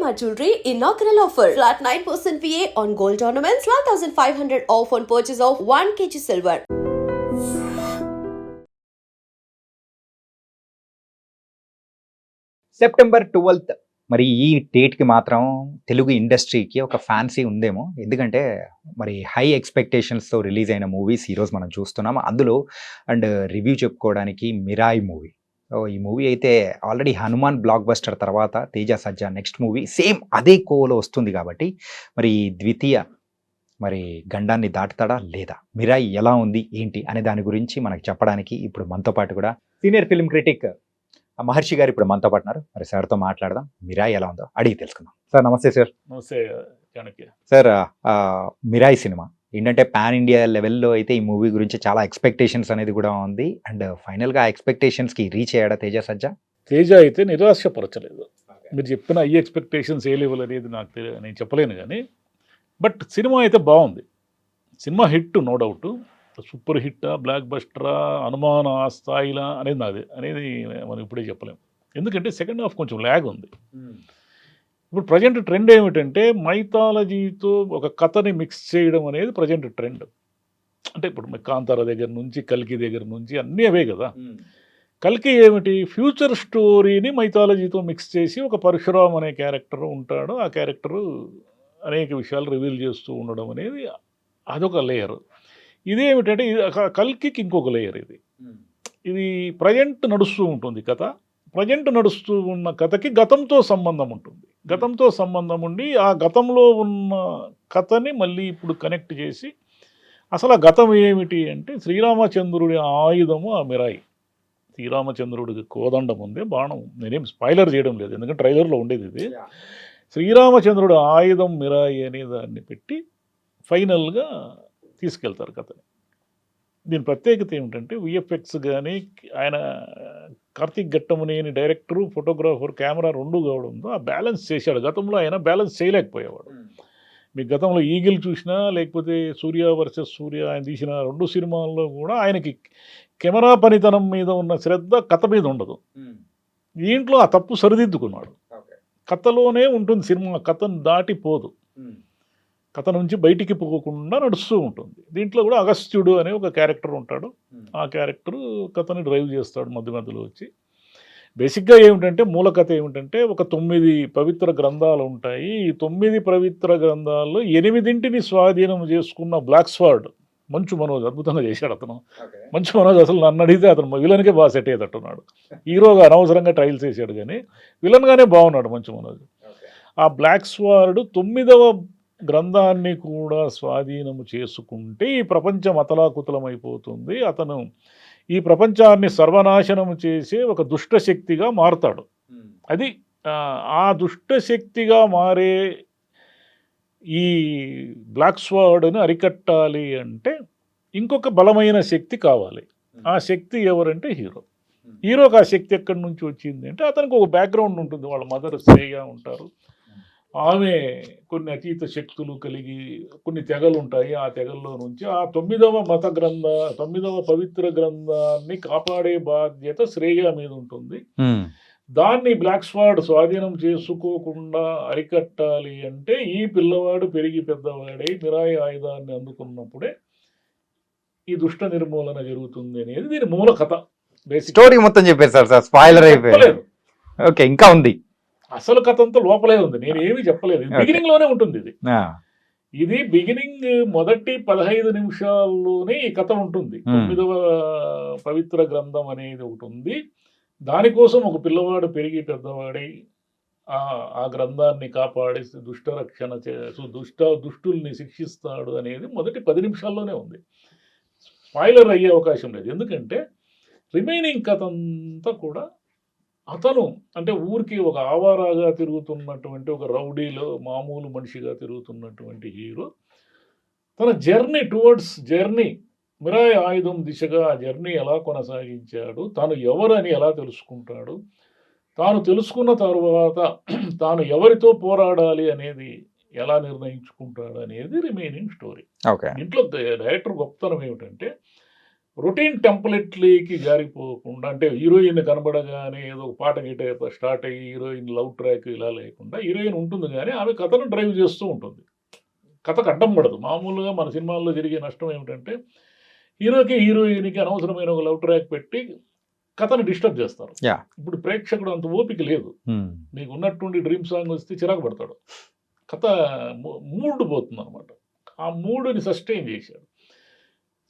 Shalimar Jewelry inaugural offer. Flat 9% VA on gold ornaments, 12,500 off on purchase of 1 kg silver. September twelfth మరి ఈ డేట్కి మాత్రం తెలుగు ఇండస్ట్రీకి ఒక ఫ్యాన్సీ ఉందేమో ఎందుకంటే మరి హై ఎక్స్పెక్టేషన్స్తో రిలీజ్ అయిన మూవీస్ ఈరోజు మనం చూస్తున్నాం అందులో అండ్ రివ్యూ చెప్పుకోవడానికి మిరాయి మూవీ ఈ మూవీ అయితే ఆల్రెడీ హనుమాన్ బ్లాక్ బస్టర్ తర్వాత Teja Sajja next movie same అదే కోవలో వస్తుంది కాబట్టి మరి ఈ ద్వితీయ మరి గండాన్ని దాటుతాడా లేదా? మిరాయి ఎలా ఉంది? ఏంటి? అనే దాని గురించి మనకు చెప్పడానికి ఇప్పుడు మనతో పాటు కూడా సీనియర్ ఫిల్మ్ క్రిటిక్ మహర్షి గారు ఇప్పుడు మనతో పాటు ఉన్నారు. మరి సార్తో మాట్లాడదాం. మిరాయి ఎలా ఉందో అడిగి తెలుసుకుందాం. సార్ నమస్తే సార్. నమస్తే సార్ మిరాయి సినిమా. ఏంటంటే పాన్ ఇండియా లెవెల్లో అయితే ఈ మూవీ గురించి చాలా ఎక్స్పెక్టేషన్స్ అనేది కూడా ఉంది. అండ్ ఫైనల్గా ఆ ఎక్స్పెక్టేషన్స్కి రీచ్ అయ్యాడా తేజ సజ్జా? తేజ అయితే నిరాశపరచలేదు. మీరు చెప్పిన ఈ ఎక్స్పెక్టేషన్స్ ఏ లెవెల్ అనేది నాకు తెలియదు నేను చెప్పలేను కానీ బట్ సినిమా అయితే బాగుంది. సినిమా హిట్ నో డౌట్ సూపర్ హిట్టా బ్లాక్ బస్టరా అనుమాన ఆ స్థాయిలా అనేది నాది అనేది మనం ఇప్పుడే చెప్పలేము ఎందుకంటే సెకండ్ హాఫ్ కొంచెం ల్యాగ్ ఉంది. ఇప్పుడు ప్రజెంట్ ట్రెండ్ ఏమిటంటే మైథాలజీతో ఒక కథని మిక్స్ చేయడం అనేది ప్రజెంట్ ట్రెండ్. అంటే ఇప్పుడు కాంతార దగ్గర నుంచి కల్కి దగ్గర నుంచి అన్నీ అవే కదా. కల్కి ఏమిటి? ఫ్యూచర్ స్టోరీని మైథాలజీతో మిక్స్ చేసి ఒక పరశురామ్ అనే క్యారెక్టర్ ఉంటాడు. ఆ క్యారెక్టరు అనేక విషయాలు రివీల్ చేస్తూ ఉండడం అనేది అదొక లేయర్. ఇదేమిటంటే ఇది కల్కికి ఇంకొక లేయర్ ఇది. ఇది ప్రజెంట్ నడుస్తూ ఉంటుంది కథ. ప్రజెంట్ నడుస్తూ ఉన్న కథకి గతంతో సంబంధం ఉంటుంది. గతంతో సంబంధం ఉండి ఆ గతంలో ఉన్న కథని మళ్ళీ ఇప్పుడు కనెక్ట్ చేసి అసలు ఆ గతం ఏమిటి అంటే శ్రీరామచంద్రుడి ఆయుధము ఆ మిరాయి. శ్రీరామచంద్రుడికి కోదండం ఉంది బాణం నేనేం స్పాయిలర్ చేయడం లేదు ఎందుకంటే ట్రైలర్లో ఉండేది ఇది. శ్రీరామచంద్రుడు ఆయుధం మిరాయి అనే దాన్ని పెట్టి ఫైనల్గా తీసుకెళ్తారు కథని. దీని ప్రత్యేకత ఏమిటంటే విఎఫ్ఎక్స్ కానీ ఆయన Karthik Ghattamaneni director photographer camera రెండు కావడంతో ఆ బ్యాలెన్స్ చేశాడు. గతంలో ఆయన బ్యాలెన్స్ చేయలేకపోయేవాడు. మీ గతంలో ఈగిల్ చూసినా లేకపోతే సూర్య వర్సెస్ సూర్య ఆయన తీసిన రెండు సినిమాల్లో కూడా ఆయనకి కెమెరా పనితనం మీద ఉన్న శ్రద్ధ కథ మీద ఉండదు. దీంట్లో ఆ తప్పు సరిదిద్దుకున్నాడు. కథలోనే ఉంటుంది సినిమా కథను దాటిపోదు. కథ నుంచి బయటికి పోకుండా నడుస్తూ ఉంటుంది. దీంట్లో కూడా అగస్త్యుడు అనే ఒక క్యారెక్టర్ ఉంటాడు. ఆ క్యారెక్టర్ కథని డ్రైవ్ చేస్తాడు మధ్య మధ్యలో వచ్చి. బేసిక్గా ఏమిటంటే మూల కథ ఏమిటంటే ఒక తొమ్మిది పవిత్ర గ్రంథాలు ఉంటాయి. ఈ తొమ్మిది పవిత్ర గ్రంథాల్లో ఎనిమిదింటిని స్వాధీనం చేసుకున్న బ్లాక్ స్వార్డ్ మంచు మనోజ్ అద్భుతంగా చేశాడు అతను. మంచు మనోజ్ అసలు నన్ను అడిగితే అతను విలన్కే బాగా సెట్ అయ్యేటట్టున్నాడు. హీరోగా అనవసరంగా ట్రయల్స్ చేశాడు కానీ విలన్గానే బాగున్నాడు మంచు మనోజ్. ఆ బ్లాక్ స్వార్డ్ తొమ్మిదవ గ్రంథాన్ని కూడా స్వాధీనము చేసుకుంటే ఈ ప్రపంచం అతలాకుతలమైపోతుంది. అతను ఈ ప్రపంచాన్ని సర్వనాశనము చేసే ఒక దుష్ట శక్తిగా మారుతాడు. అది ఆ, ఆ దుష్ట శక్తిగా మారే ఈ బ్లాక్ స్వార్డ్ని అరికట్టాలి అంటే ఇంకొక బలమైన శక్తి కావాలి. ఆ శక్తి ఎవరంటే హీరో. హీరోకి ఆ శక్తి ఎక్కడి నుంచి వచ్చింది అంటే అతనికి ఒక బ్యాక్గ్రౌండ్ ఉంటుంది. వాళ్ళ మదర్ శ్రేయ ఉంటారు. ఆమె కొన్ని అతీత శక్తులు కలిగి కొన్ని తెగలు ఉంటాయి. ఆ తెగల్లో నుంచి ఆ తొమ్మిదవ మత గ్రంథ తొమ్మిదవ పవిత్ర గ్రంథాన్ని కాపాడే బాధ్యత శ్రేయ మీద ఉంటుంది. దాన్ని బ్లాక్ స్వాడ్ స్వాధీనం చేసుకోకుండా అరికట్టాలి అంటే ఈ పిల్లవాడు పెరిగి పెద్దవాడై మిరాయి ఆయుధాన్ని అందుకున్నప్పుడే ఈ దుష్ట నిర్మూలన జరుగుతుంది అనేది దీని మూల కథ స్టోరీ మొత్తం చెప్పారు సార్. సార్ స్పాయిలర్ అయిపోయింది ఓకే ఇంకా ఉంది. అసలు కథ అంతా లోపలే ఉంది. నేను ఏమీ చెప్పలేదు. బిగినింగ్లోనే ఉంటుంది ఇది. ఇది బిగినింగ్ మొదటి పదహైదు నిమిషాల్లోనే ఈ కథ ఉంటుంది. తొమ్మిదవ పవిత్ర గ్రంథం అనేది ఒకటి ఉంది. దానికోసం ఒక పిల్లవాడు పెరిగి పెద్దవాడై ఆ గ్రంథాన్ని కాపాడి దుష్ట రక్షణ దుష్ట దుష్టుల్ని శిక్షిస్తాడు అనేది మొదటి పది నిమిషాల్లోనే ఉంది. స్పాయిలర్ అయ్యే అవకాశం లేదు. ఎందుకంటే రిమైనింగ్ కథ అంతా కూడా అతను అంటే ఊరికి ఒక ఆవారాగా తిరుగుతున్నటువంటి ఒక రౌడీలో మామూలు మనిషిగా తిరుగుతున్నటువంటి హీరో. తన జర్నీ టువర్డ్స్ జర్నీ మిరాయి ఆయుధం దిశగా ఆ జర్నీ ఎలా కొనసాగించాడు తాను ఎవరని ఎలా తెలుసుకుంటాడు తాను తెలుసుకున్న తరువాత తాను ఎవరితో పోరాడాలి అనేది ఎలా నిర్ణయించుకుంటాడు అనేది రిమైనింగ్ స్టోరీ ఓకే. ఇంట్లో డైరెక్టర్ గొప్పతనం ఏమిటంటే రొటీన్ టెంప్లెట్లీకి జారిపోకుండా అంటే హీరోయిన్ కనబడగానే ఏదో ఒక పాట గీట స్టార్ట్ అయ్యి హీరోయిన్ లవ్ ట్రాక్ ఇలా లేకుండా హీరోయిన్ ఉంటుంది కానీ ఆమె కథను డ్రైవ్ చేస్తూ ఉంటుంది. కథకు అడ్డం పడదు. మామూలుగా మన సినిమాల్లో జరిగే నష్టం ఏమిటంటే హీరోకి హీరోయిన్కి అనవసరమైన ఒక లవ్ ట్రాక్ పెట్టి కథను డిస్టర్బ్ చేస్తారు. ఇప్పుడు ప్రేక్షకుడు అంత ఓపిక లేదు. నీకు ఉన్నట్టుండి డ్రీమ్ సాంగ్ వస్తే చిరాకు పడతాడు. కథ మూడ్ పోతుంది అనమాట ఆ మూడుని సస్టైన్ చేశాడు.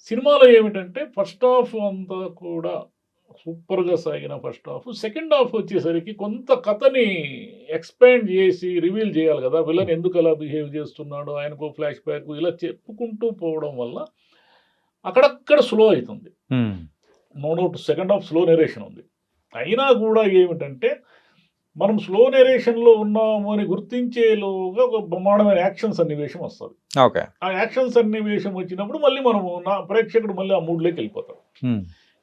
సినిమాలో ఏమిటంటే ఫస్ట్ హాఫ్ అంతా కూడా సూపర్గా సాగిన ఫస్ట్ హాఫ్. సెకండ్ హాఫ్ వచ్చేసరికి కొంత కథని ఎక్స్పాండ్ చేసి రివీల్ చేయాలి కదా విలన్ ఎందుకు అలా బిహేవ్ చేస్తున్నాడు ఆయనకు ఫ్లాష్ బ్యాక్ ఇలా చెప్పుకుంటూ పోవడం వల్ల అక్కడక్కడ స్లో అవుతుంది. No doubt second half slow narration ఉంది. అయినా కూడా ఏమిటంటే మనం స్లో నెరేషన్లో ఉన్నాము అని గుర్తించేలోగా ఒక బ్రహ్మాండమైన యాక్షన్ సన్నివేశం వస్తుంది. ఓకే. ఆ యాక్షన్ సన్నివేశం వచ్చినప్పుడు మళ్ళీ మనము నా ప్రేక్షకుడు మళ్ళీ ఆ మూడ్లోకి వెళ్ళిపోతాడు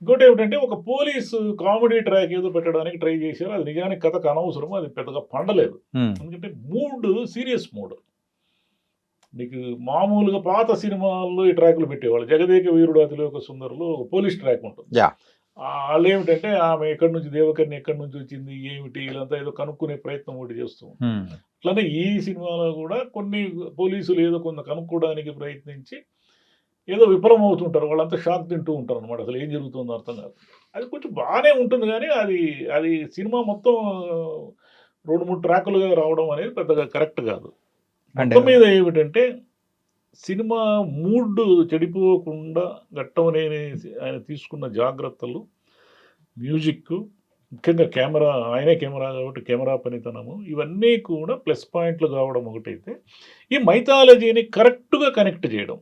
ఇంకోటి ఏమిటంటే ఒక పోలీసు కామెడీ ట్రాక్ ఏదో పెట్టడానికి ట్రై చేశారు. అది నిజానికి కథకు అనవసరం అది పెద్దగా పండలేదు. ఎందుకంటే మూడ్ సీరియస్ మూడ్ నీకు మామూలుగా పాత సినిమాల్లో ఈ ట్రాక్లు పెట్టేవాళ్ళు. జగదేక వీరుడు అతిలోక సుందరులో ఒక పోలీస్ ట్రాక్ ఉంటుంది. వాళ్ళు ఏమిటంటే ఆమె ఎక్కడి నుంచి దేవకర్ని ఎక్కడి నుంచి వచ్చింది ఏమిటి ఇదంతా ఏదో కనుక్కునే ప్రయత్నం ఒకటి చేస్తూ అట్లనే ఈ సినిమాలో కూడా కొన్ని పోలీసులు ఏదో కొంత కనుక్కోవడానికి ప్రయత్నించి ఏదో విఫలం అవుతుంటారు వాళ్ళంతా షాక్ తింటూ ఉంటారు అనమాట అసలు ఏం జరుగుతుందో అర్థం కాదు. అది కొంచెం బాగానే ఉంటుంది కానీ అది అది సినిమా మొత్తం రెండు మూడు ట్రాకులుగా రావడం అనేది పెద్దగా కరెక్ట్ కాదు. మొత్తం మీద ఏమిటంటే సినిమా మూడ్ చెడిపోకుండా ఘట్టమనేని ఆయన తీసుకున్న జాగ్రత్తలు మ్యూజిక్ ముఖ్యంగా కెమెరా ఆయనే కెమెరా కాబట్టి కెమెరా పనితనము ఇవన్నీ కూడా ప్లస్ పాయింట్లు కావడం ఒకటైతే ఈ మైథాలజీని కరెక్ట్గా కనెక్ట్ చేయడం.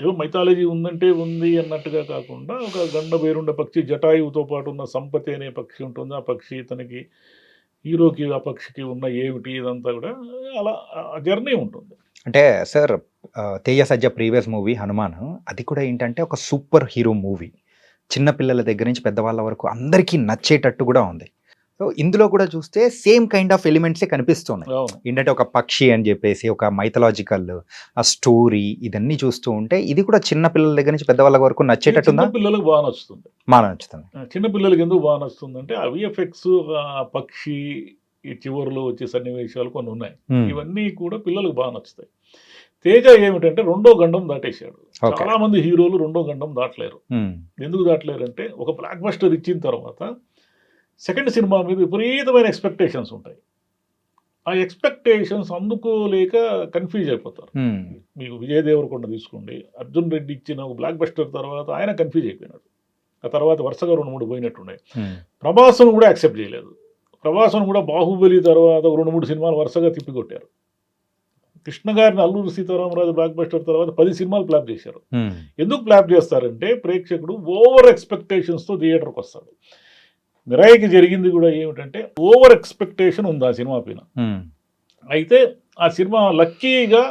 ఏదో మైథాలజీ ఉందంటే ఉంది అన్నట్టుగా కాకుండా ఒక గండ పేరుండ పక్షి జటాయువుతో పాటు ఉన్న సంపతి అనే పక్షి ఉంటుంది. ఆ పక్షి ఇతనికి హీరోకి ఆ పక్షికి ఉన్న ఏమిటి ఇదంతా కూడా అలా జర్నీ ఉంటుంది. అంటే sir Teja Sajja previous movie Hanuman. అది కూడా ఏంటంటే ఒక సూపర్ హీరో మూవీ. చిన్న పిల్లల దగ్గర నుంచి పెద్దవాళ్ళ వరకు అందరికీ నచ్చేటట్టు కూడా ఉంది. సో ఇందులో కూడా చూస్తే సేమ్ కైండ్ ఆఫ్ ఎలిమెంట్సే కనిపిస్తున్నాయి. ఏంటంటే ఒక పక్షి అని చెప్పేసి ఒక మైథలాజికల్ ఆ స్టోరీ ఇదన్నీ చూస్తూ ఉంటే ఇది కూడా చిన్న పిల్లల దగ్గర నుంచి పెద్దవాళ్ళ వరకు నచ్చేటట్టుందా చిన్న పిల్లలకు బాగా నచ్చుతుంది. మా నచ్చుతుంది. చిన్న పిల్లలకి ఎందుకు బాగా నచ్చుతుంది అంటే ఆ విఎఫ్ఎక్స్ పక్షి ఈ చివరిలో వచ్చే సన్నివేశాలు కొన్ని ఉన్నాయి. ఇవన్నీ కూడా పిల్లలకు బాగా నచ్చుతాయి. తేజ ఏమిటంటే రెండో గండం దాటేశాడు. చాలా మంది హీరోలు రెండో గండం దాటలేరు. ఎందుకు దాటలేరు అంటే ఒక బ్లాక్ బస్టర్ ఇచ్చిన తర్వాత సెకండ్ సినిమా మీద విపరీతమైన ఎక్స్పెక్టేషన్స్ ఉంటాయి. ఆ ఎక్స్పెక్టేషన్స్ అందుకోలేక కన్ఫ్యూజ్ అయిపోతారు. మీకు విజయ్ దేవరకొండ తీసుకోండి అర్జున్ రెడ్డి ఇచ్చిన ఒక బ్లాక్ బస్టర్ తర్వాత ఆయన కన్ఫ్యూజ్ అయిపోయినాడు. ఆ తర్వాత వరుసగా రెండు మూడు పోయినట్టున్నాయి. ఉమ్, ప్రభాస్ను కూడా యాక్సెప్ట్ చేయలేదు. ప్రభాస్ను కూడా బాహుబలి తర్వాత రెండు మూడు సినిమాలు వరుసగా తిప్పికొట్టారు. కృష్ణ గారిని అల్లూరు సీతారామరాజు బ్లాక్ బస్టర్ తర్వాత పది సినిమాలు ప్లాప్ చేశారు. ఎందుకు ప్లాప్ చేస్తారంటే ప్రేక్షకుడు ఓవర్ ఎక్స్పెక్టేషన్స్తో థియేటర్కి వస్తాడు. మిరాయికి జరిగింది కూడా ఏమిటంటే ఓవర్ ఎక్స్పెక్టేషన్ ఉంది ఆ సినిమా పైన. అయితే ఆ సినిమా లక్కీగా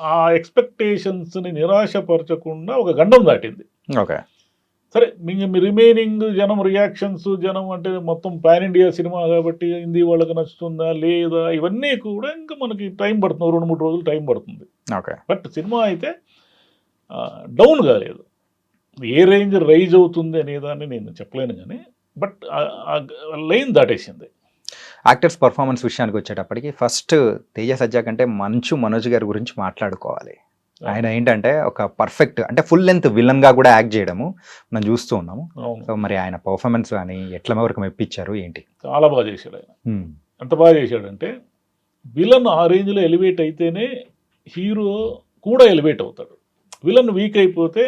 ఆ ఎక్స్పెక్టేషన్స్ని నిరాశపరచకుండా ఒక గండం దాటింది. ఓకే. సరే మీ రిమైనింగ్ జనం రియాక్షన్స్ జనం అంటే మొత్తం పాన్ ఇండియా సినిమా కాబట్టి హిందీ వాళ్ళకి నచ్చుతుందా లేదా? ఇవన్నీ కూడా ఇంకా మనకి టైం పడుతుంది రెండు మూడు రోజులు టైం పడుతుంది. ఓకే. బట్ సినిమా అయితే డౌన్ కాలేదు. ఏ రేంజ్ రైజ్ అవుతుంది అనేదాన్ని నేను చెప్పలేను కానీ బట్ లైన్ దాటేసింది. యాక్టర్స్ పర్ఫార్మెన్స్ విషయానికి వచ్చేటప్పటికి ఫస్ట్ తేజ సజ్జా కంటే మంచు మనోజ్ గారి గురించి మాట్లాడుకోవాలి. ఆయన ఏంటంటే ఒక పర్ఫెక్ట్ అంటే ఫుల్ లెంత్ విలన్గా కూడా యాక్ట్ చేయడము మనం చూస్తూ ఉన్నాము. సో మరి ఆయన పర్ఫార్మెన్స్ కానీ ఎట్ల వరకు మెప్పించారు ఏంటి? చాలా బాగా చేశాడు ఆయన. ఉమ్, ఎంత బాగా చేశాడంటే విలన్ ఆ రేంజ్లో ఎలివేట్ అయితేనే హీరో కూడా ఎలివేట్ అవుతాడు. విలన్ వీక్ అయిపోతే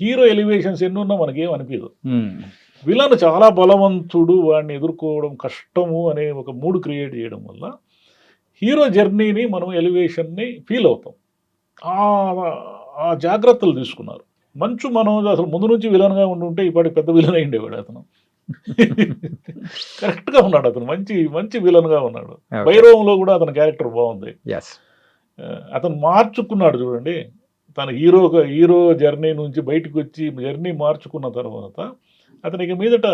హీరో ఎలివేషన్స్ ఎన్ని ఉన్నా మనకేం అనిపించదు విలన్ చాలా బలవంతుడు వాడిని ఎదుర్కోవడం కష్టము అనే ఒక మూడ్ క్రియేట్ చేయడం వల్ల హీరో జర్నీని మనం ఎలివేషన్ని ఫీల్ అవుతాం. ఆ- జాగ్రత్తలు తీసుకున్నారు. మంచు మనోజ్ అసలు ముందు నుంచి విలన్గా ఉండి ఉంటే ఇప్పటికి పెద్ద విలన్ అయ్యిండేవాడు అతను. కరెక్ట్గా ఉన్నాడు అతను. మంచి మంచి విలన్గా ఉన్నాడు. భైరవంలో కూడా అతని క్యారెక్టర్ బాగుంది. అతను మార్చుకున్నాడు చూడండి. తన హీరో హీరో జర్నీ నుంచి బయటకు వచ్చి జర్నీ మార్చుకున్న తర్వాత అతనికి మీదట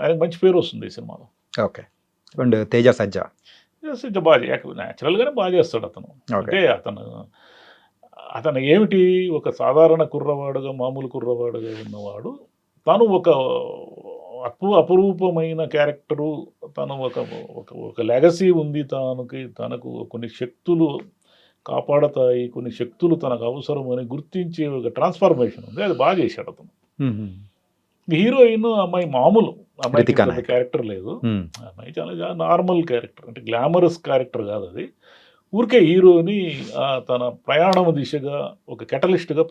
ఆయనకు మంచి పేరు వస్తుంది ఈ సినిమాలో. ఓకే. అండ్ తేజ సజ్జా. ఇది బాగా న్యాచురల్గానే బాగా చేస్తాడు అతను. అంటే అతను అతను ఏమిటి? ఒక సాధారణ కుర్రవాడుగా మామూలు కుర్రవాడుగా ఉన్నవాడు. తను ఒక అపు అపురూపమైన క్యారెక్టరు. తను ఒక ఒక లెగసీ ఉంది తనకి. తనకు కొన్ని శక్తులు కాపాడతాయి. కొన్ని శక్తులు తనకు అవసరం అని గుర్తించే ఒక ట్రాన్స్ఫర్మేషన్ ఉంది. అది బాగా చేశాడు అతను. హీరోయిన్ అమ్మాయి మామూలు. అమ్మాయి. క్యారెక్టర్ లేదు. మ్మ్. అమ్మాయి చాలా నార్మల్ క్యారెక్టర్. అంటే గ్లామరస్ క్యారెక్టర్ కాదు అది. ఊరికే హీరోని తన ప్రయాణం దిశగా ఒక కెటలిస్ట్గా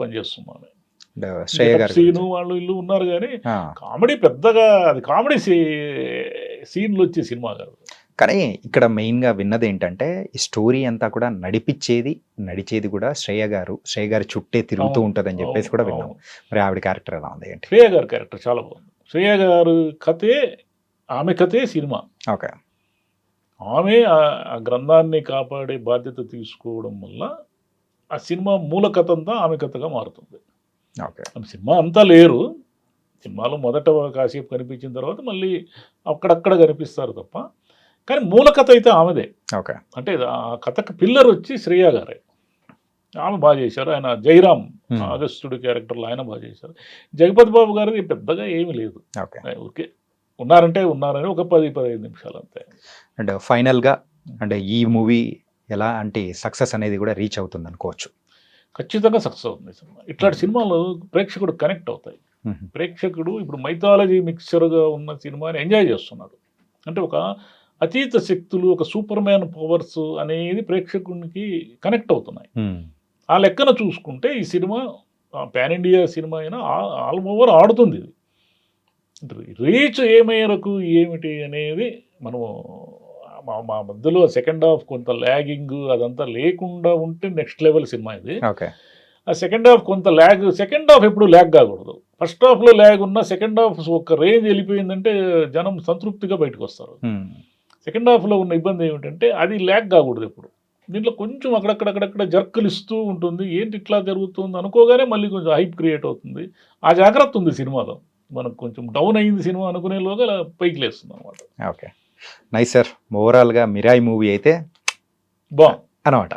గారు సీను వాళ్ళు ఇల్లు ఉన్నారు కానీ కామెడీ పెద్దగా అది కామెడీ సీ సీన్లు వచ్చే సినిమా కాదు కానీ ఇక్కడ మెయిన్గా విన్నది ఏంటంటే ఈ స్టోరీ అంతా కూడా నడిపించేది నడిచేది కూడా శ్రేయ గారు. శ్రేయ గారి చుట్టే తిరుగుతూ అవును, ఉంటదని చెప్పేసి కూడా విన్నాం. అవును. మరి ఆవిడ క్యారెక్టర్ ఎలా ఉంది ఏంటి? శ్రేయ గారి క్యారెక్టర్ చాలా బాగుంది. శ్రేయ గారు కథే ఆమె కథే సినిమా. ఓకే. ఆమె ఆ- గ్రంథాన్ని కాపాడే బాధ్యత తీసుకోవడం వల్ల ఆ సినిమా మూల కథ అంతా ఆమె కథగా మారుతుంది. ఓకే. సినిమా అంతా లేరు. సినిమాలో మొదట కాసేపు కనిపించిన తర్వాత మళ్ళీ అక్కడక్కడ కనిపిస్తారు తప్ప కానీ మూల కథ అయితే ఆమెదే. ఓకే. అంటే ఆ కథకు పిల్లర్ వచ్చి శ్రేయ గారే. ఆమె బాగా చేశారు. ఆయన జైరామ్. ఆగస్టుడి క్యారెక్టర్లో ఆయన బాగా చేశారు. జగపతి బాబు గారిది పెద్దగా ఏమీ లేదు. ఓకే. ఉన్నారంటే ఉన్నారని ఒక పది పదిహేను నిమిషాలు అంతే. అండ్ ఫైనల్గా అంటే ఈ మూవీ ఎలా అంటే సక్సెస్ అనేది కూడా రీచ్ అవుతుంది అనుకోవచ్చు. ఖచ్చితంగా సక్సెస్ అవుతుంది సినిమా. ఇట్లాంటి సినిమాలు ప్రేక్షకుడు కనెక్ట్ అవుతాయి. ప్రేక్షకుడు ఇప్పుడు మైథాలజీ మిక్చర్గా ఉన్న సినిమాని ఎంజాయ్ చేస్తున్నాడు. అంటే ఒక అతీత శక్తులు ఒక సూపర్ మ్యాన్ పవర్స్ అనేది ప్రేక్షకునికి కనెక్ట్ అవుతున్నాయి. ఆ లెక్కన చూసుకుంటే ఈ సినిమా పాన్ ఇండియా సినిమా అయినా ఆల్ ఓవర్ ఆడుతుంది ఇది. రీచ్ ఏ మేరకు ఏమిటి అనేది మనము మా మా మధ్యలో సెకండ్ హాఫ్ కొంత ల్యాగింగ్ అదంతా లేకుండా ఉంటే నెక్స్ట్ లెవెల్ సినిమా ఇది. ఓకే. ఆ సెకండ్ హాఫ్ కొంత ల్యాగ్ సెకండ్ హాఫ్ ఎప్పుడు ల్యాగ్ కాకూడదు. ఫస్ట్ హాఫ్లో ల్యాగ్ ఉన్న సెకండ్ హాఫ్ ఒక రేంజ్ వెళ్ళిపోయిందంటే జనం సంతృప్తిగా బయటకు వస్తారు. సెకండ్ హాఫ్లో ఉన్న ఇబ్బంది ఏమిటంటే అది ల్యాగ్ కాకూడదు ఎప్పుడు. దీంట్లో కొంచెం అక్కడక్కడక్కడక్కడ జర్కులు ఇస్తూ ఉంటుంది. ఏంటి ఇట్లా జరుగుతుంది అనుకోగానే మళ్ళీ కొంచెం హైప్ క్రియేట్ అవుతుంది. ఆ జాగ్రత్త ఉంది సినిమాలో. మనకు కొంచెం డౌన్ అయింది సినిమా అనుకునేలోగా ఇలా పైకి లేస్తుంది అనమాట ఓకే నైస్ సార్ ఓవరాల్గా మిరాయి మూవీ అయితే బాగుంది అనమాట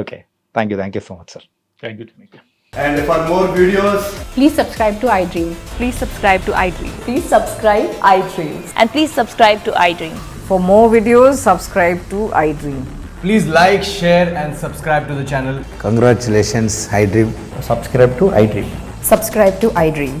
okay thank you thank you so much sir thank you And for more videos, Please subscribe to iDream. Please subscribe to iDream. Please subscribe iDreams. And please subscribe to iDream. For more videos, subscribe to iDream. please like, share, and subscribe to the channel. Congratulations, iDream. Subscribe to iDream. Subscribe to iDream.